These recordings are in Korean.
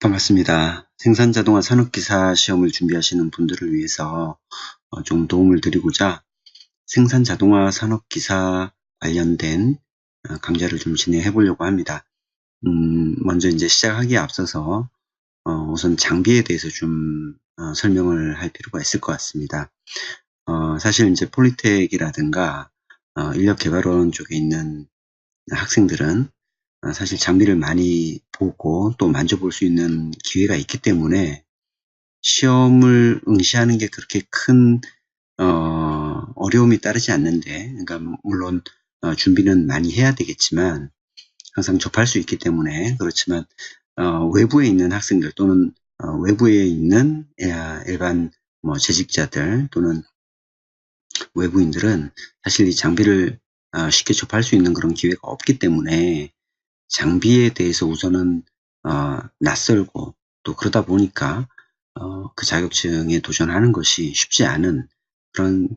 반갑습니다. 생산자동화 산업기사 시험을 준비하시는 분들을 위해서 어, 좀 도움을 드리고자 생산자동화 산업기사 관련된 어, 강좌를 좀 진행해 보려고 합니다. 음, 먼저 이제 시작하기에 앞서서 어, 우선 장비에 대해서 좀 설명을 할 필요가 있을 것 같습니다. 사실 이제 폴리텍이라든가 인력개발원 쪽에 있는 학생들은 어, 사실 장비를 많이 보고 또 만져볼 수 있는 기회가 있기 때문에 시험을 응시하는 게 그렇게 큰 어, 어려움이 따르지 않는데 그러니까 물론 어, 준비는 많이 해야 되겠지만 항상 접할 수 있기 때문에 그렇지만 어, 외부에 있는 학생들 또는 어, 외부에 있는 일반 뭐 재직자들 또는 외부인들은 사실 이 장비를 어, 쉽게 접할 수 있는 그런 기회가 없기 때문에 장비에 대해서 우선은 어, 낯설고 또 그러다 보니까 어, 그 자격증에 도전하는 것이 쉽지 않은 그런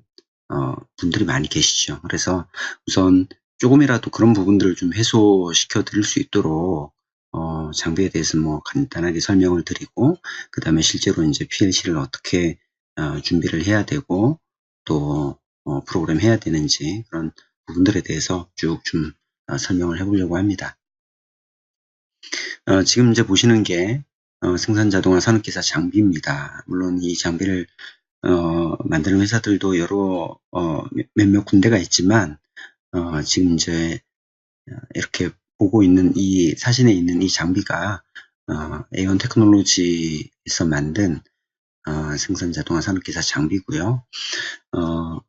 어, 분들이 많이 계시죠. 그래서 우선 조금이라도 그런 부분들을 좀 해소시켜 드릴 수 있도록 어, 장비에 대해서 뭐 간단하게 설명을 드리고 그 다음에 실제로 이제 PLC를 어떻게 어, 준비를 해야 되고 또 어, 프로그램 해야 되는지 그런 부분들에 대해서 쭉좀 어, 설명을 해보려고 합니다. 어, 지금 이제 보시는 게 어, 생산 자동화 산업기사 장비입니다. 물론 이 장비를 어, 만드는 회사들도 여러 어, 몇몇 군데가 있지만 어, 지금 이제 이렇게 보고 있는 이 사진에 있는 이 장비가 어, 에온 테크놀로지에서 만든 어, 생산 자동화 산업기사 장비고요. 어,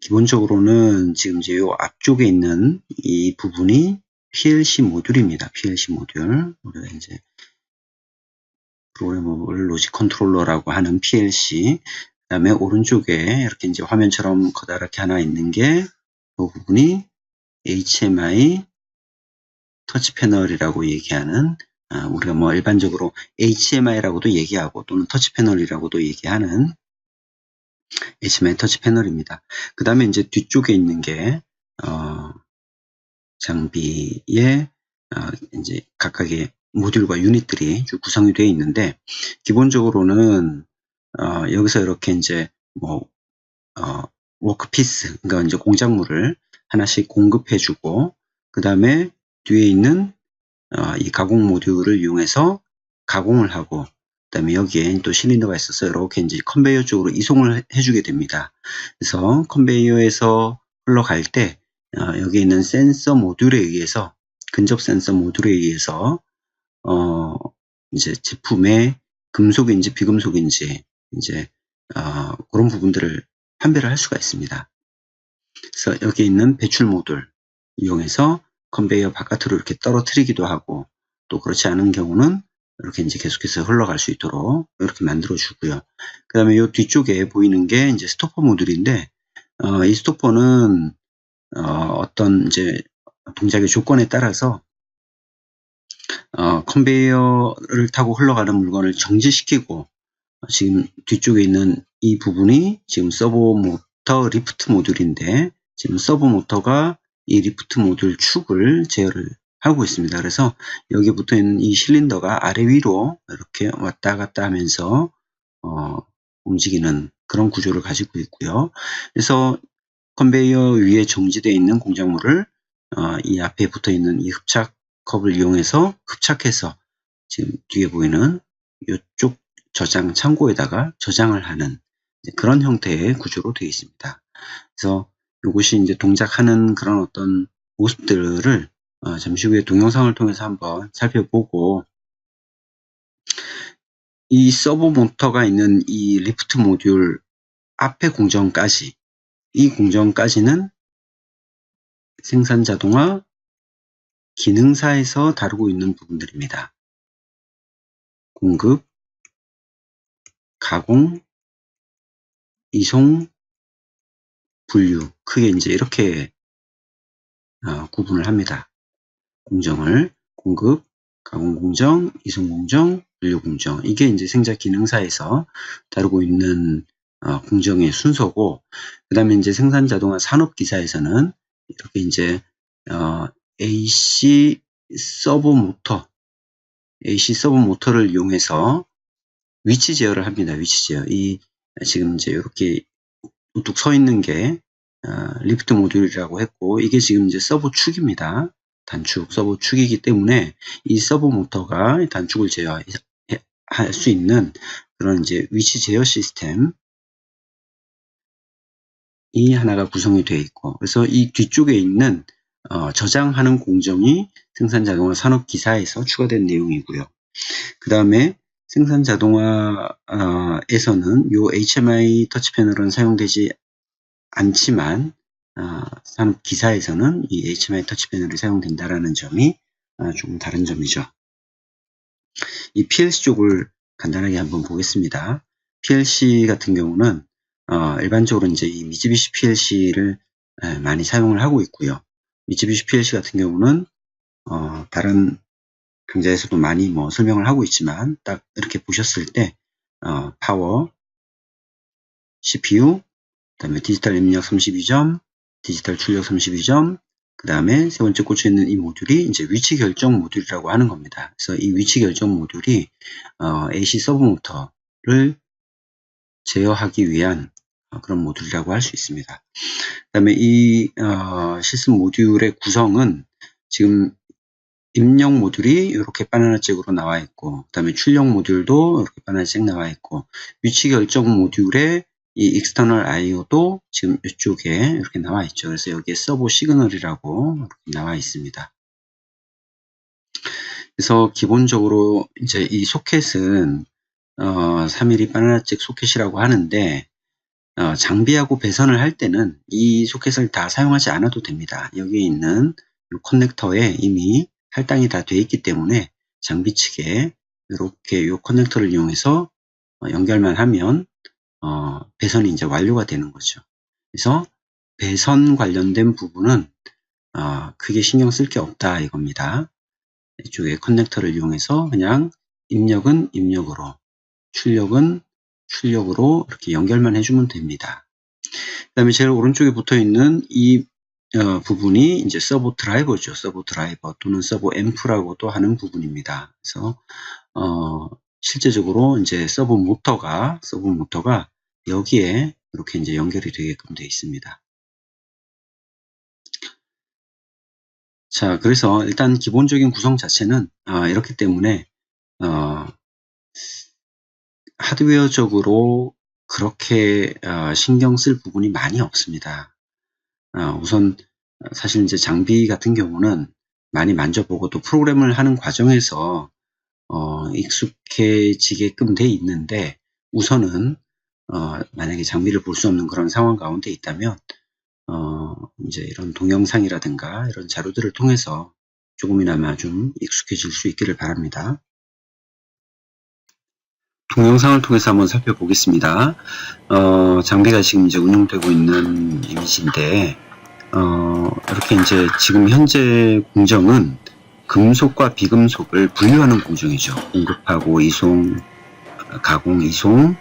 기본적으로는 지금 이제 요 앞쪽에 있는 이 부분이 PLC 모듈입니다. PLC 모듈. 우리가 이제 프로그래머블 로직 컨트롤러라고 하는 PLC. 그 다음에 오른쪽에 이렇게 이제 화면처럼 커다랗게 하나 있는 게이 부분이 HMI 터치 패널이라고 얘기하는 아, 우리가 뭐 일반적으로 HMI라고도 얘기하고 또는 터치 패널이라고도 얘기하는 HMI 터치 패널입니다. 그 다음에 이제 뒤쪽에 있는 게 어, 장비에 어, 이제 각각의 모듈과 유닛들이 쭉 구성이 되어 있는데 기본적으로는 어, 여기서 이렇게 이제 뭐 어, 워크피스 그러니까 이제 공작물을 하나씩 공급해주고 그 다음에 뒤에 있는 어, 이 가공 모듈을 이용해서 가공을 하고 그 다음에 여기에 또 실린더가 있어서 이렇게 이제 컨베이어 쪽으로 이송을 해주게 됩니다. 그래서 컨베이어에서 흘러갈 때 어, 여기 있는 센서 모듈에 의해서 근접 센서 모듈에 의해서 어, 이제 제품의 금속인지 비금속인지 이제 어, 그런 부분들을 판별을 할 수가 있습니다. 그래서 여기 있는 배출 모듈 이용해서 컨베이어 바깥으로 이렇게 떨어뜨리기도 하고 또 그렇지 않은 경우는 이렇게 이제 계속해서 흘러갈 수 있도록 이렇게 만들어 주고요. 그 다음에 이 뒤쪽에 보이는 게 이제 스토퍼 모듈인데 어, 이 스토퍼는 어, 떤 이제 동작의 조건에 따라서 어, 컨베이어를 타고 흘러가는 물건을 정지시키고 지금 뒤쪽에 있는 이 부분이 지금 서버 모터 리프트 모듈인데 지금 서버 모터가 이 리프트 모듈 축을 제어를 하고 있습니다. 그래서 여기 붙어 있는 이 실린더가 아래 위로 이렇게 왔다 갔다 하면서 어, 움직이는 그런 구조를 가지고 있고요. 그래서 컨베이어 위에 정지되어 있는 공작물을 어, 이 앞에 붙어 있는 이 흡착 컵을 이용해서 흡착해서 지금 뒤에 보이는 이쪽 저장 창고에다가 저장을 하는 그런 형태의 구조로 되어 있습니다. 그래서 이것이 이제 동작하는 그런 어떤 모습들을 어, 잠시 후에 동영상을 통해서 한번 살펴보고 이 서버 모터가 있는 이 리프트 모듈 앞에 공정까지 이 공정까지는 생산 자동화 기능사에서 다루고 있는 부분들입니다. 공급, 가공, 이송, 분류 크게 이제 이렇게 어, 구분을 합니다. 공정을 공급, 가공 공정, 이송 공정, 분류 공정 이게 이제 생자 기능사에서 다루고 있는 어, 공정의 순서고 그 다음에 이제 생산 자동화 산업 기사에서는 이렇게 이제 어, AC 서버 모터 AC 서브 모터를 이용해서 위치 제어를 합니다. 위치 제어. 이 지금 이제 이렇게 우뚝 서 있는 게 어, 리프트 모듈이라고 했고 이게 지금 이제 서브 축입니다. 단축 서브 축이기 때문에 이 서브 모터가 단축을 제어할 수 있는 그런 이제 위치 제어 시스템 이 하나가 구성이 되어 있고 그래서 이 뒤쪽에 있는 어, 저장하는 공정이 생산 자동화 산업 기사에서 추가된 내용이고요. 그 다음에 생산 자동화에서는 이 HMI 터치 패널은 사용되지 않지만 어, 산업 기사에서는 이 HMI 터치 패널이 사용된다라는 점이 어, 조금 다른 점이죠. 이 PLC 쪽을 간단하게 한번 보겠습니다. PLC 같은 경우는 어, 일반적으로 이제 이 미쯔비시 PLC를 많이 사용을 하고 있고요. 미쯔비시 PLC 같은 경우는 어, 다른 강좌에서도 많이 뭐 설명을 하고 있지만 딱 이렇게 보셨을 때 어, 파워, CPU, 그다음에 디지털 입력 32점, 디지털 출력 32점, 그 다음에 세 번째 꽂혀 있는 이 모듈이 이제 위치 결정 모듈이라고 하는 겁니다. 그래서 이 위치 결정 모듈이 어, AC 서브 모터를 제어하기 위한 어, 그런 모듈이라고 할 수 있습니다. 그 다음에 이 어, 시스템 모듈의 구성은 지금 입력 모듈이 이렇게 바나나색으로 나와 있고 그 다음에 출력 모듈도 이렇게 바나나색 나와 있고 위치 결정 모듈의 이 external IO도 지금 이쪽에 이렇게 나와 있죠. 그래서 여기에 서버 시그널이라고 이렇게 나와 있습니다. 그래서 기본적으로 이제 이 소켓은 어, 3mm 바나나잭 소켓이라고 하는데 어, 장비하고 배선을 할 때는 이 소켓을 다 사용하지 않아도 됩니다. 여기에 있는 커넥터에 이미 할당이 다 되어 있기 때문에 장비 측에 이렇게 이 커넥터를 이용해서 어, 연결만 하면 어, 배선이 이제 완료가 되는 거죠. 그래서 배선 관련된 부분은 어, 크게 신경 쓸 게 없다 이겁니다. 이쪽에 커넥터를 이용해서 그냥 입력은 입력으로 출력은 출력으로 이렇게 연결만 해주면 됩니다. 그 다음에 제일 오른쪽에 붙어 있는 이 어, 부분이 이제 서버 드라이버죠. 서버 드라이버 또는 서버 앰프라고도 하는 부분입니다. 그래서 어, 실제적으로 이제 서버 모터가 서버 모터가 여기에 이렇게 이제 연결이 되게끔 되어 있습니다. 자, 그래서 일단 기본적인 구성 자체는 어, 이렇기 때문에 어, 하드웨어적으로 그렇게 어, 신경 쓸 부분이 많이 없습니다. 어, 우선 사실 이제 장비 같은 경우는 많이 만져보고 또 프로그램을 하는 과정에서 어, 익숙해지게끔 돼 있는데 우선은 어, 만약에 장비를 볼 수 없는 그런 상황 가운데 있다면 어, 이제 이런 동영상이라든가 이런 자료들을 통해서 조금이나마 좀 익숙해질 수 있기를 바랍니다. 동영상을 통해서 한번 살펴보겠습니다. 어, 장비가 지금 이제 운영되고 있는 이미지인데, 어, 이렇게 이제 지금 현재 공정은 금속과 비금속을 분류하는 공정이죠. 공급하고 이송, 가공, 이송.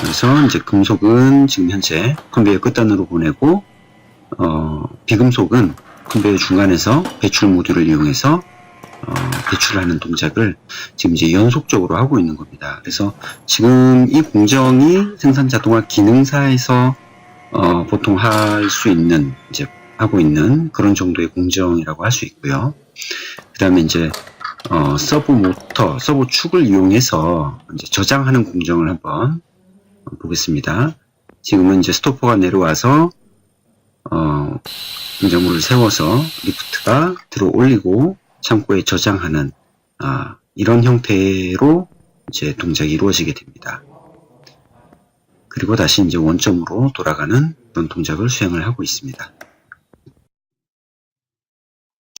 그래서 이제 금속은 지금 현재 컨베이어 끝단으로 보내고, 어, 비금속은 컨베이어 중간에서 배출 모듈을 이용해서 어, 배출하는 동작을 지금 이제 연속적으로 하고 있는 겁니다. 그래서 지금 이 공정이 생산 자동화 기능사에서 어, 보통 할 수 있는 이제 하고 있는 그런 정도의 공정이라고 할 수 있고요. 그 다음에 이제 어, 서브 모터, 서브 축을 이용해서 저장하는 공정을 한번 보겠습니다. 지금은 이제 스토퍼가 내려와서 어, 공정물을 세워서 리프트가 들어 올리고 창고에 저장하는 아, 이런 형태로 이제 동작이 이루어지게 됩니다. 그리고 다시 이제 원점으로 돌아가는 그런 동작을 수행을 하고 있습니다.